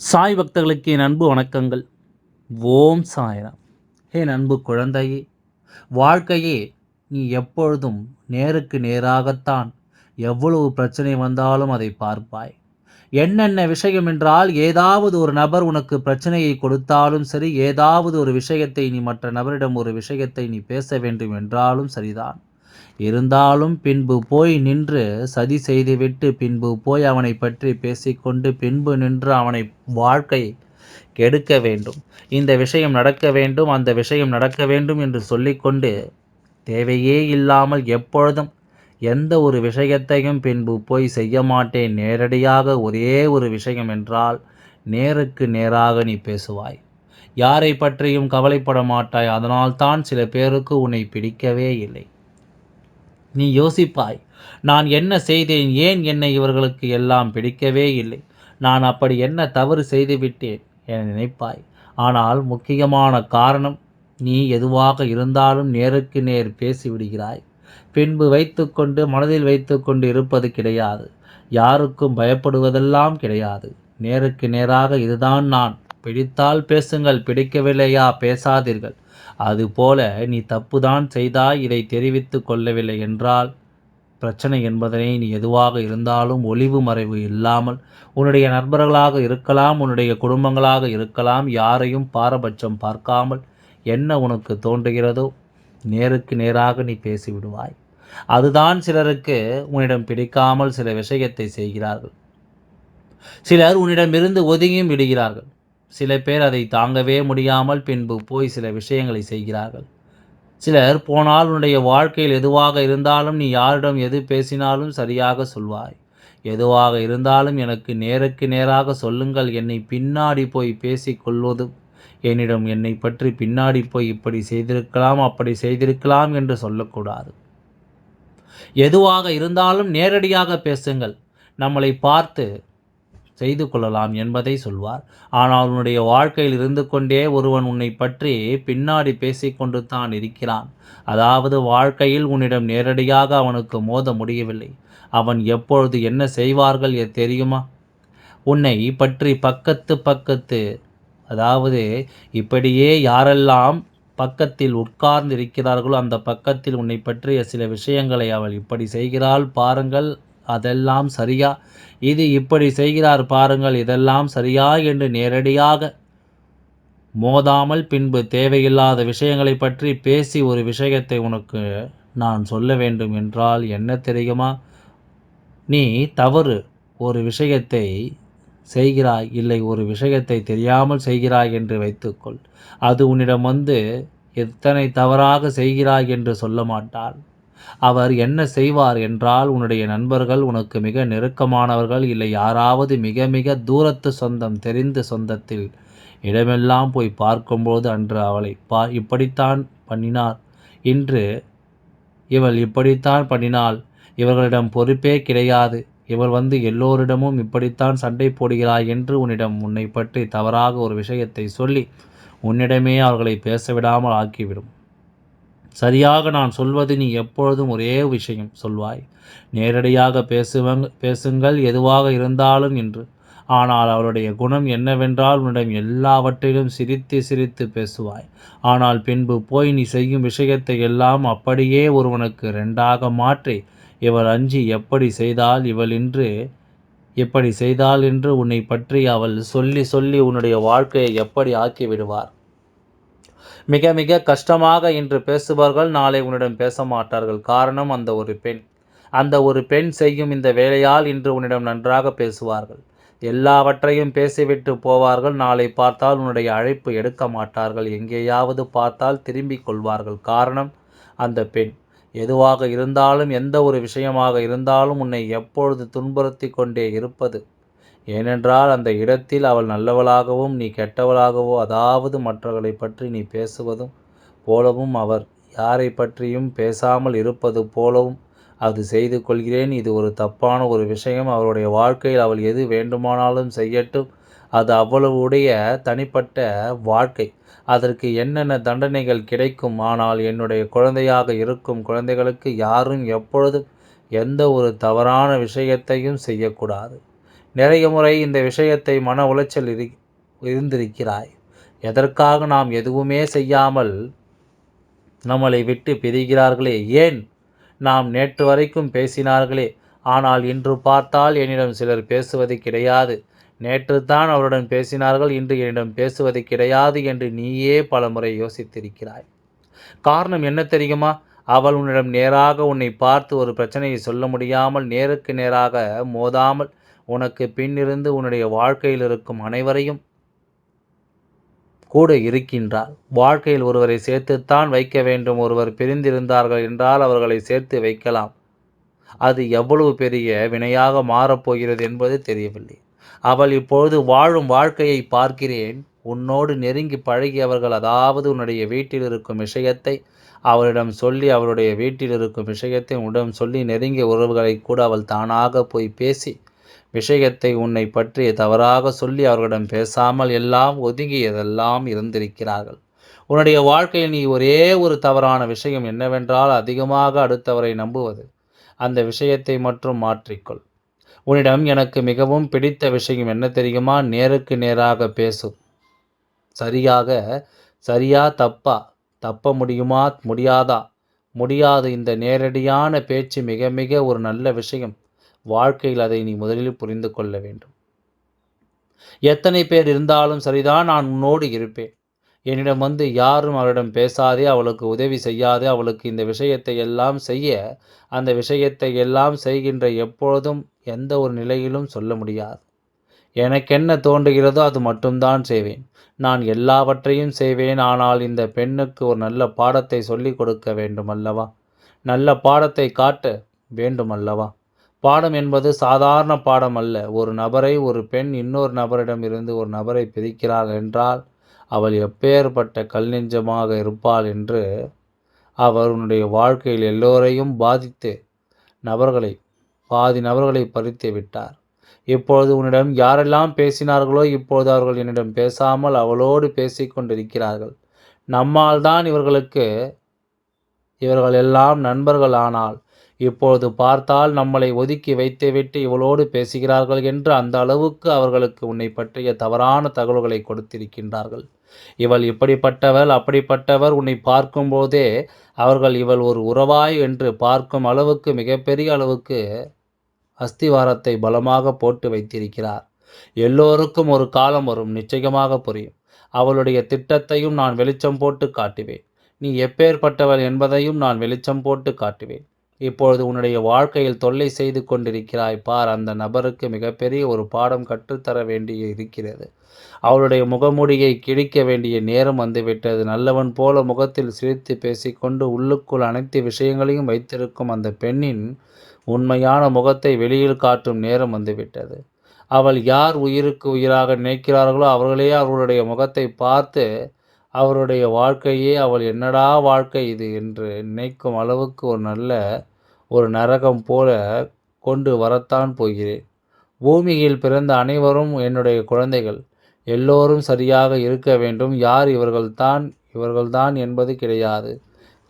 சாய் பக்தர்களுக்கு என் அன்பு வணக்கங்கள். ஓம் சாய்ராம். என் அன்பு குழந்தையே வாழ்க்கையே நீ எப்பொழுதும் நேருக்கு நேராகத்தான் எவ்வளவு பிரச்சனை வந்தாலும் அதை பார்ப்பாய். என்னென்ன விஷயம் என்றால் ஏதாவது ஒரு நபர் உனக்கு பிரச்சனையை கொடுத்தாலும் சரி ஏதாவது ஒரு விஷயத்தை நீ மற்ற நபரிடம் ஒரு விஷயத்தை நீ பேச வேண்டும் என்றாலும் சரிதான். இருந்தாலும் பின்பு போய் நின்று சதி செய்துவிட்டு பின்பு போய் அவனை பற்றி பேசிக்கொண்டு பின்பு நின்று அவனை வாழ்க்கை கெடுக்க வேண்டும். இந்த விஷயம் நடக்க வேண்டும் அந்த விஷயம் நடக்க வேண்டும் என்று சொல்லிக்கொண்டு தேவையே இல்லாமல் எப்பொழுதும் எந்த ஒரு விஷயத்தையும் பின்பு போய் செய்ய மாட்டேன். நேரடியாக ஒரே ஒரு விஷயம் என்றால் நேருக்கு நேராக நீ பேசுவாய். யாரை பற்றியும் கவலைப்பட மாட்டாய். அதனால்தான் சில பேருக்கு உன்னை பிடிக்கவே இல்லை. நீ யோசிப்பாய் நான் என்ன செய்தேன் ஏன் என்னை இவர்களுக்கு எல்லாம் பிடிக்கவே இல்லை? நான் அப்படி என்ன தவறு செய்துவிட்டேன் என நினைப்பாய். ஆனால் முக்கியமான காரணம் நீ எதுவாக இருந்தாலும் நேருக்கு நேர் பேசிவிடுகிறாய். பின்பு வைத்துக்கொண்டு மனதில் வைத்துக்கொண்டு இருப்பது கிடையாது. யாருக்கும் பயப்படுவதெல்லாம் கிடையாது. நேருக்கு நேராக இதுதான் நான். பிடித்தால் பேசுங்கள் பிடிக்கவில்லையா? பேசாதீர்கள். அதுபோல நீ தப்புதான் செய்தாய் இதை தெரிவித்து கொள்ளவில்லை என்றால் பிரச்சனை என்பதனை நீ எதுவாக இருந்தாலும் ஒளிவு மறைவு இல்லாமல் உன்னுடைய நண்பர்களாக இருக்கலாம் உன்னுடைய குடும்பங்களாக இருக்கலாம் யாரையும் பாரபட்சம் பார்க்காமல் என்ன உனக்கு தோன்றுகிறதோ நேருக்கு நேராக நீ பேசிவிடுவாய். அதுதான் சிலருக்கு உன்னிடம் பிடிக்காமல் சில விஷயத்தை செய்கிறார்கள். சிலர் உன்னிடமிருந்து ஒதுங்கியும் விடுகிறார்கள். சில பேர் அதை தாங்கவே முடியாமல் பின்பு போய் சில விஷயங்களை செய்கிறார்கள். சிலர் போனால் உன்னுடைய வாழ்க்கையில் எதுவாக இருந்தாலும் நீ யாரிடம் எது பேசினாலும் சரியாக சொல்வாய். எதுவாக இருந்தாலும் எனக்கு நேருக்கு நேராக சொல்லுங்கள். என்னை பின்னாடி போய் பேசி என்னிடம் என்னை பற்றி பின்னாடி போய் இப்படி செய்திருக்கலாம் அப்படி செய்திருக்கலாம் என்று சொல்லக்கூடாது. எதுவாக இருந்தாலும் நேரடியாக பேசுங்கள். நம்மளை பார்த்து செய்து கொள்ளலாம் என்பதை சொல்வார். ஆனால் உன்னுடைய வாழ்க்கையில் இருந்து கொண்டே ஒருவன் உன்னை பற்றி பின்னாடி பேசிக்கொண்டு தான் இருக்கிறான். அதாவது வாழ்க்கையில் உன்னிடம் நேரடியாக அவனுக்கு மோத முடியவில்லை. அவன் எப்பொழுது என்ன செய்வார்கள் தெரியுமா? உன்னை பற்றி பக்கத்து பக்கத்து அதாவது இப்படியே யாரெல்லாம் பக்கத்தில் உட்கார்ந்து இருக்கிறார்களோ அந்த பக்கத்தில் உன்னை பற்றிய சில விஷயங்களை அவள் இப்படி செய்கிறாள் பாருங்கள். அதெல்லாம் சரியா? இது இப்படி செய்கிறார் பாருங்கள் இதெல்லாம் சரியா என்று நேரடியாக மோதாமல் பின்பு தேவையில்லாத விஷயங்களை பற்றி பேசி ஒரு விஷயத்தை உனக்கு நான் சொல்ல வேண்டும் என்றால் என்ன தெரியுமா? நீ தவறு. ஒரு விஷயத்தை செய்கிறாய் இல்லை ஒரு விஷயத்தை தெரியாமல் செய்கிறாய் என்று வைத்துக்கொள். அது உன்னிடம் வந்து எத்தனை தவறாக செய்கிறாய் என்று சொல்ல மாட்டாள். அவர் என்ன செய்வார் என்றால் உன்னுடைய நண்பர்கள் உனக்கு மிக நெருக்கமானவர்கள் இல்லை. யாராவது மிக மிக தூரத்து சொந்தம் தெரிந்த சொந்தத்தில் இடமெல்லாம் போய் பார்க்கும்போது அன்று அவளை பா இப்படித்தான் பண்ணினார். இன்று இவள் இப்படித்தான் பண்ணினாள். இவர்களிடம் பொறுப்பே கிடையாது. இவள் வந்து எல்லோரிடமும் இப்படித்தான் சண்டை போடுகிறாய் என்று உன்னிடம் உன்னை பற்றி தவறாக ஒரு விஷயத்தை சொல்லி உன்னிடமே அவர்களை பேசவிடாமல் ஆக்கிவிடும். சரியாக நான் சொல்வது நீ எப்பொழுதும் ஒரே விஷயம் சொல்வாய். நேரடியாக பேசுவங் பேசுங்கள் எதுவாக இருந்தாலும் என்று. ஆனால் அவளுடைய குணம் என்னவென்றால் உன்னிடம் எல்லாவற்றிலும் சிரித்து சிரித்து பேசுவாய். ஆனால் பின்பு போய் நீ செய்யும் விஷயத்தை எல்லாம் அப்படியே ஒருவனுக்கு ரெண்டாக மாற்றி இவள் அஞ்சி எப்படி செய்தால் இவள் இன்று எப்படி செய்தால் என்று உன்னை பற்றி அவள் சொல்லி சொல்லி உன்னுடைய வாழ்க்கையை எப்படி ஆக்கி விடுவார் மிக மிக கஷ்டமாக இன்று பேசுபவர்கள் நாளை உன்னிடம் பேச மாட்டார்கள் காரணம் அந்த ஒரு பெண். அந்த ஒரு பெண் செய்யும் இந்த வேலையால் இன்று உன்னிடம் நன்றாக பேசுவார்கள். எல்லாவற்றையும் பேசிவிட்டு போவார்கள். நாளை பார்த்தால் உன்னுடைய அழைப்பு எடுக்க மாட்டார்கள். எங்கேயாவது பார்த்தால் திரும்பிக் கொள்வார்கள். காரணம் அந்த பெண். எதுவாக இருந்தாலும் எந்த ஒரு விஷயமாக இருந்தாலும் உன்னை எப்பொழுது துன்புறுத்தி கொண்டே இருப்பது ஏனென்றால் அந்த இடத்தில் அவள் நல்லவளாகவும் நீ கெட்டவளாகவோ அதாவது மற்றவர்களை பற்றி நீ பேசுவதும் போலவும் அவர் யாரை பற்றியும் பேசாமல் இருப்பது போலவும் அது செய்து கொள்கிறேன். இது ஒரு தப்பான ஒரு விஷயம். அவருடைய வாழ்க்கையில் அவள் எது வேண்டுமானாலும் செய்யட்டும். அது அவ்வளவுடைய தனிப்பட்ட வாழ்க்கை. அதற்கு என்னென்ன தண்டனைகள் கிடைக்கும்? ஆனால் என்னுடைய குழந்தையாக இருக்கும் குழந்தைகளுக்கு யாரும் எப்பொழுதும் எந்த ஒரு தவறான விஷயத்தையும் செய்யக்கூடாது. நிறைய முறை இந்த விஷயத்தை மன உளைச்சல் இரு இருந்திருக்கிறாய். எதற்காக நாம் எதுவுமே செய்யாமல் நம்மளை விட்டு பிரிகிறார்களே? ஏன்? நாம் நேற்று வரைக்கும் பேசினார்களே. ஆனால் இன்று பார்த்தால் என்னிடம் சிலர் பேசுவது கிடையாது. நேற்று தான் அவருடன் பேசினார்கள் இன்று என்னிடம் பேசுவது கிடையாது என்று நீயே பல முறை யோசித்திருக்கிறாய். காரணம் என்ன தெரியுமா? அவள் உன்னிடம் நேராக உன்னை பார்த்து ஒரு பிரச்சனையை சொல்ல முடியாமல் நேருக்கு நேராக மோதாமல் உனக்கு பின்னிருந்து உன்னுடைய வாழ்க்கையில் இருக்கும் அனைவரையும் கூட இருக்கின்றார். வாழ்க்கையில் ஒருவரை சேர்த்துத்தான் வைக்க வேண்டும். ஒருவர் பிரிந்திருந்தார்கள் என்றால் அவர்களை சேர்த்து வைக்கலாம். அது எவ்வளவு பெரிய வினையாக மாறப்போகிறது என்பது தெரியவில்லை. அவள் இப்பொழுது வாழும் வாழ்க்கையை பார்க்கிறேன். உன்னோடு நெருங்கி பழகியவர்கள் அதாவது உன்னுடைய வீட்டில் இருக்கும் விஷயத்தை அவளிடம் சொல்லி அவருடைய வீட்டில் இருக்கும் விஷயத்தை உன்னிடம் சொல்லி நெருங்கிய உறவுகளை கூட அவள் தானாக போய் பேசி விஷயத்தை உன்னை பற்றி தவறாக சொல்லி அவர்களிடம் பேசாமல் எல்லாம் ஒதுங்கியதெல்லாம் இருந்திருக்கிறார்கள். உன்னுடைய வாழ்க்கையில் நீ ஒரே ஒரு தவறான விஷயம் என்னவென்றால் அதிகமாக அடுத்தவரை நம்புவது. அந்த விஷயத்தை மட்டும் மாற்றிக்கொள். உன்னிடம் எனக்கு மிகவும் பிடித்த விஷயம் என்ன தெரியுமா? நேருக்கு நேராக பேசும் சரியாக சரியா தப்பா? தப்ப முடியுமா? முடியாதா? முடியாது. இந்த நேரடியான பேச்சு மிக மிக ஒரு நல்ல விஷயம். வாழ்க்கையில் அதை நீ முதலில் புரிந்து கொள்ள வேண்டும். எத்தனை பேர் இருந்தாலும் சரிதான் நான் உன்னோடு இருப்பேன். என்னிடம் வந்து யாரும் அவளிடம் பேசாதே அவளுக்கு உதவி செய்யாதே அவளுக்கு இந்த விஷயத்தை எல்லாம் செய்ய அந்த விஷயத்தை எல்லாம் செய்கின்ற எப்பொழுதும் எந்த ஒரு நிலையிலும் சொல்ல முடியாது. எனக்கென்ன தோன்றுகிறதோ அது மட்டும்தான் செய்வேன். நான் எல்லாவற்றையும் செய்வேன் ஆனால் இந்த பெண்ணுக்கு ஒரு நல்ல பாடத்தை சொல்லிக் கொடுக்க வேண்டும் அல்லவா நல்ல பாடத்தை காட்ட வேண்டுமல்லவா? பாடம் என்பது சாதாரண பாடம் அல்ல. ஒரு நபரை ஒரு பெண் இன்னொரு நபரிடம் இருந்து ஒரு நபரை பிரிக்கிறாள் என்றால் அவள் எப்பேற்பட்ட கல் நெஞ்சமாக இருப்பாள் என்று அவருடைய வாழ்க்கையில் எல்லோரையும் பாதித்து நபர்களை பாதி நபர்களை பறித்து விட்டார். இப்பொழுது உன்னிடம் யாரெல்லாம் பேசினார்களோ இப்பொழுது அவர்கள் என்னிடம் பேசாமல் அவளோடு பேசிக்கொண்டிருக்கிறார்கள் நம்மால் தான் இவர்களுக்கு இவர்கள் எல்லாம் நண்பர்கள் ஆனால் இப்பொழுது பார்த்தால் நம்மளை ஒதுக்கி வைத்துவிட்டு இவளோடு பேசுகிறார்கள் என்று அந்த அளவுக்கு அவர்களுக்கு உன்னை பற்றிய தவறான தகவல்களை கொடுத்திருக்கின்றார்கள். இவள் இப்படிப்பட்டவள் அப்படிப்பட்டவர் உன்னை பார்க்கும்போதே அவர்கள் இவள் ஒரு உறவாய் என்று பார்க்கும் அளவுக்கு மிகப்பெரிய அளவுக்கு அஸ்திவாரத்தை பலமாக போட்டு வைத்திருக்கிறார். எல்லோருக்கும் ஒரு காலம் வரும் நிச்சயமாக புரியும். அவளுடைய திட்டத்தையும் நான் வெளிச்சம் போட்டு காட்டுவேன். நீ எப்பேற்பட்டவள் என்பதையும் நான் வெளிச்சம் போட்டு காட்டுவேன். இப்பொழுது உன்னுடைய வாழ்க்கையில் தொல்லை செய்து கொண்டிருக்கிறாய். பார் அந்த நபருக்கு மிகப்பெரிய ஒரு பாடம் கற்றுத்தர வேண்டிய இருக்கிறது. அவளுடைய முகமூடியை கிழிக்க வேண்டிய நேரம் வந்துவிட்டது. நல்லவன் போல முகத்தில் சிரித்து பேசிக்கொண்டு உள்ளுக்குள் அனைத்து விஷயங்களையும் வைத்திருக்கும் அந்த பெண்ணின் உண்மையான முகத்தை வெளியில் காட்டும் நேரம் வந்துவிட்டது. அவள் யார் உயிருக்கு உயிராக நினைக்கிறார்களோ அவர்களே அவர்களுடைய முகத்தை பார்த்து அவருடைய வாழ்க்கையே அவள் என்னடா வாழ்க்கை இது என்று நினைக்கும் அளவுக்கு ஒரு நல்ல ஒரு நரகம் போல கொண்டு வரத்தான் போகிறேன். பூமியில் பிறந்த அனைவரும் என்னுடைய குழந்தைகள். எல்லோரும் சரியாக இருக்க வேண்டும். யார் இவர்கள்தான்? இவர்கள்தான் என்பது கிடையாது.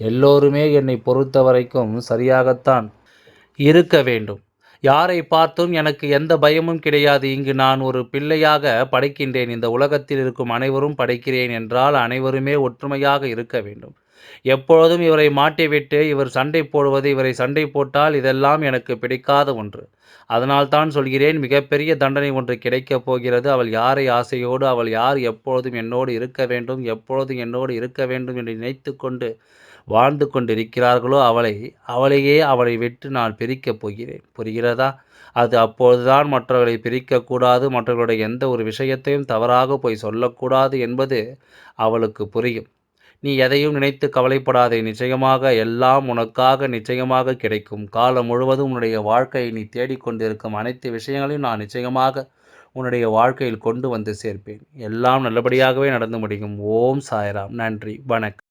எல்லோருமே என்னை பொறுத்த வரைக்கும் சரியாகத்தான் இருக்க வேண்டும். யாரை பார்த்தும் எனக்கு எந்த பயமும் கிடையாது. இங்கு நான் ஒரு பிள்ளையாக படைக்கின்றேன். இந்த உலகத்தில் இருக்கும் அனைவரும் படைக்கிறேன் என்றால் அனைவருமே ஒற்றுமையாக இருக்க வேண்டும். எப்பொழுதும் இவரை மாட்டிவிட்டு இவர் சண்டை போடுவது இவரை சண்டை போட்டால் இதெல்லாம் எனக்கு பிடிக்காத ஒன்று. அதனால் தான் சொல்கிறேன் மிகப்பெரிய தண்டனை ஒன்று கிடைக்கப் போகிறது. அவள் யாரை ஆசையோடு அவள் யார் எப்பொழுதும் என்னோடு இருக்க வேண்டும் எப்பொழுதும் என்னோடு இருக்க வேண்டும் என்று நினைத்து கொண்டு வாழ்ந்து கொண்டிருக்கிறார்களோ அவளை அவளையே அவளை விட்டு நான் பிரிக்கப் போகிறேன். புரிகிறதா? அது அப்பொழுதுதான் மற்றவர்களை பிரிக்கக்கூடாது மற்றவர்களுடைய எந்த ஒரு விஷயத்தையும் தவறாக போய் சொல்லக்கூடாது என்பது அவளுக்கு புரியும். நீ எதையும் நினைத்து கவலைப்படாதே. நிச்சயமாக எல்லாம் உனக்காக நிச்சயமாக கிடைக்கும். காலம் முழுவதும் உன்னுடைய வாழ்க்கையை நீ தேடிக்கொண்டிருக்கும் அனைத்து விஷயங்களையும் நான் நிச்சயமாக உன்னுடைய வாழ்க்கையில் கொண்டு வந்து சேர்ப்பேன். எல்லாம் நல்லபடியாகவே நடந்து முடியும். ஓம் சாய்ராம். நன்றி. வணக்கம்.